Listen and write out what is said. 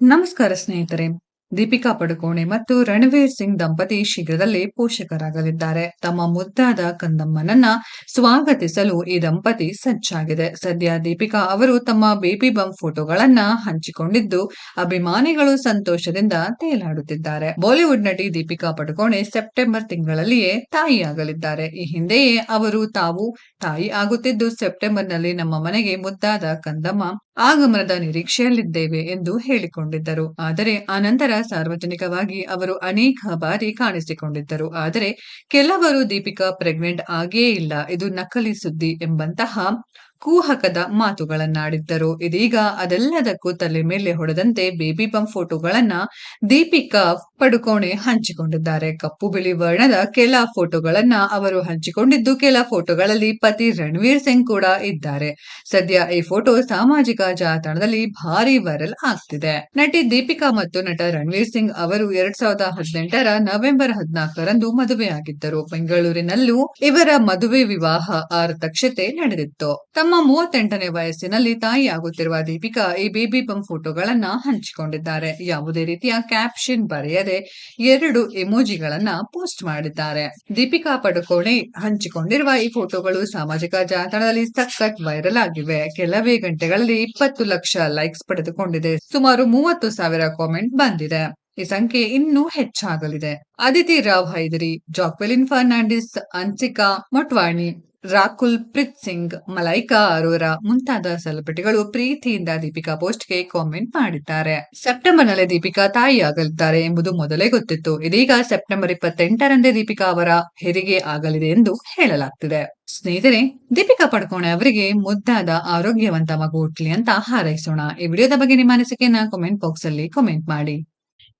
ನಮಸ್ಕಾರ ಸ್ನೇಹಿತರೆ. ದೀಪಿಕಾ ಪಡುಕೋಣೆ ಮತ್ತು ರಣವೀರ್ ಸಿಂಗ್ ದಂಪತಿ ಶೀಘ್ರದಲ್ಲೇ ಪೋಷಕರಾಗಲಿದ್ದಾರೆ. ತಮ್ಮ ಮುದ್ದಾದ ಕಂದಮ್ಮನನ್ನ ಸ್ವಾಗತಿಸಲು ಈ ದಂಪತಿ ಸಜ್ಜಾಗಿದೆ. ಸದ್ಯ ದೀಪಿಕಾ ಅವರು ತಮ್ಮ ಬೇಬಿ ಬಮ್ ಫೋಟೋಗಳನ್ನ ಹಂಚಿಕೊಂಡಿದ್ದು, ಅಭಿಮಾನಿಗಳು ಸಂತೋಷದಿಂದ ತೇಲಾಡುತ್ತಿದ್ದಾರೆ. ಬಾಲಿವುಡ್ ನಟಿ ದೀಪಿಕಾ ಪಡುಕೋಣೆ ಸೆಪ್ಟೆಂಬರ್ ತಿಂಗಳಲ್ಲಿಯೇ ತಾಯಿಯಾಗಲಿದ್ದಾರೆ. ಈ ಹಿಂದೆಯೇ ಅವರು ತಾವು ತಾಯಿ ಆಗುತ್ತಿದ್ದು, ಸೆಪ್ಟೆಂಬರ್ನಲ್ಲಿ ನಮ್ಮ ಮನೆಗೆ ಮುದ್ದಾದ ಕಂದಮ್ಮ ಆಗಮನದ ನಿರೀಕ್ಷೆಯಲ್ಲಿದ್ದೇವೆ ಎಂದು ಹೇಳಿಕೊಂಡಿದ್ದರು. ಆದರೆ ಆನಂತರ ಸಾರ್ವಜನಿಕವಾಗಿ ಅವರು ಅನೇಕ ಬಾರಿ ಕಾಣಿಸಿಕೊಂಡಿದ್ದರು. ಆದರೆ ಕೆಲವರು ದೀಪಿಕಾ ಪ್ರೆಗ್ನೆಂಟ್ ಆಗೇ ಇಲ್ಲ. ಇದು ನಕಲಿ ಸುದ್ದಿ ಎಂಬಂತಹ ಕುಹಕದ ಮಾತುಗಳನ್ನಾಡಿದ್ದರು. ಇದೀಗ ಅದೆಲ್ಲದಕ್ಕೂ ತಲೆ ಮೇಲೆ ಹೊಡೆದಂತೆ ಬೇಬಿ ಬಂಪ್ ಫೋಟೋಗಳನ್ನ ದೀಪಿಕಾ ಪಡುಕೋಣೆ ಹಂಚಿಕೊಂಡಿದ್ದಾರೆ. ಕಪ್ಪು ಬಿಳಿ ವರ್ಣದ ಕೆಲ ಫೋಟೋಗಳನ್ನ ಅವರು ಹಂಚಿಕೊಂಡಿದ್ದು, ಕೆಲ ಫೋಟೋಗಳಲ್ಲಿ ಪತಿ ರಣವೀರ್ ಸಿಂಗ್ ಕೂಡ ಇದ್ದಾರೆ. ಸದ್ಯ ಈ ಫೋಟೋ ಸಾಮಾಜಿಕ ಜಾಲತಾಣದಲ್ಲಿ ಭಾರಿ ವೈರಲ್ ಆಗ್ತಿದೆ. ನಟಿ ದೀಪಿಕಾ ಮತ್ತು ನಟ ರಣವೀರ್ ಸಿಂಗ್ ಅವರು ಎರಡ್ ಸಾವಿರದ ಹದಿನೆಂಟರ ನವೆಂಬರ್ ಹದಿನಾಲ್ಕರಂದು ಮದುವೆಯಾಗಿದ್ದರು. ಬೆಂಗಳೂರಿನಲ್ಲೂ ಇವರ ಮದುವೆ ವಿವಾಹ ಆರತಕ್ಷತೆ ನಡೆದಿತ್ತು. ತಮ್ಮ ಮೂವತ್ತೆಂಟನೇ ವಯಸ್ಸಿನಲ್ಲಿ ತಾಯಿಯಾಗುತ್ತಿರುವ ದೀಪಿಕಾ ಈ ಬೇಬಿ ಬಂಪ್ ಫೋಟೋಗಳನ್ನ ಹಂಚಿಕೊಂಡಿದ್ದಾರೆ. ಯಾವುದೇ ರೀತಿಯ ಕ್ಯಾಪ್ಷನ್ ಬರೆಯದೆ ಎರಡು ಎಮೋಜಿಗಳನ್ನ ಪೋಸ್ಟ್ ಮಾಡಿದ್ದಾರೆ. ದೀಪಿಕಾ ಪಡುಕೋಣೆ ಹಂಚಿಕೊಂಡಿರುವ ಈ ಫೋಟೋಗಳು ಸಾಮಾಜಿಕ ಜಾಲತಾಣದಲ್ಲಿ ಸಖತ್ ವೈರಲ್ ಆಗಿವೆ. ಕೆಲವೇ ಗಂಟೆಗಳಲ್ಲಿ ಇಪ್ಪತ್ತು ಲಕ್ಷ ಲೈಕ್ಸ್ ಪಡೆದುಕೊಂಡಿದೆ. ಸುಮಾರು ಮೂವತ್ತು ಸಾವಿರ ಕಾಮೆಂಟ್ ಬಂದಿದೆ. ಈ ಸಂಖ್ಯೆ ಇನ್ನೂ ಹೆಚ್ಚಾಗಲಿದೆ. ಅದಿತಿ ರಾವ್ ಹೈದರಿ, ಜಾಕ್ವೆಲಿನ್ ಫರ್ನಾಂಡಿಸ್ ಅನ್ಸಿಕಾ ಮೊಟ್ವಾಣಿ ರಾಕುಲ್ ಪ್ರೀತ್ ಸಿಂಗ್, ಮಲೈಕಾ ಅರೋರಾ ಮುಂತಾದ ಸೆಲೆಬ್ರಿಟಿಗಳು ಪ್ರೀತಿಯಿಂದ ದೀಪಿಕಾ ಪೋಸ್ಟ್ಗೆ ಕಾಮೆಂಟ್ ಮಾಡಿದ್ದಾರೆ. ಸೆಪ್ಟೆಂಬರ್ನಲ್ಲಿ ದೀಪಿಕಾ ತಾಯಿಯಾಗಲಿದ್ದಾರೆ ಎಂಬುದು ಮೊದಲೇ ಗೊತ್ತಿತ್ತು. ಇದೀಗ ಸೆಪ್ಟೆಂಬರ್ ಇಪ್ಪತ್ತೆಂಟರಂದೇ ದೀಪಿಕಾ ಅವರ ಹೆರಿಗೆ ಆಗಲಿದೆ ಎಂದು ಹೇಳಲಾಗ್ತಿದೆ. ಸ್ನೇಹಿತರೆ, ದೀಪಿಕಾ ಪಡ್ಕೋಣೆ ಅವರಿಗೆ ಮುದ್ದಾದ ಆರೋಗ್ಯವಂತ ಮಗು ಹುಟ್ಲಿ ಅಂತ ಹಾರೈಸೋಣ. ಈ ವಿಡಿಯೋದ ಬಗ್ಗೆ ನಿಮ್ಮ ಅನಿಸಿಕೆಯನ್ನ ಕಾಮೆಂಟ್ ಬಾಕ್ಸ್ ಅಲ್ಲಿ ಕಾಮೆಂಟ್ ಮಾಡಿ.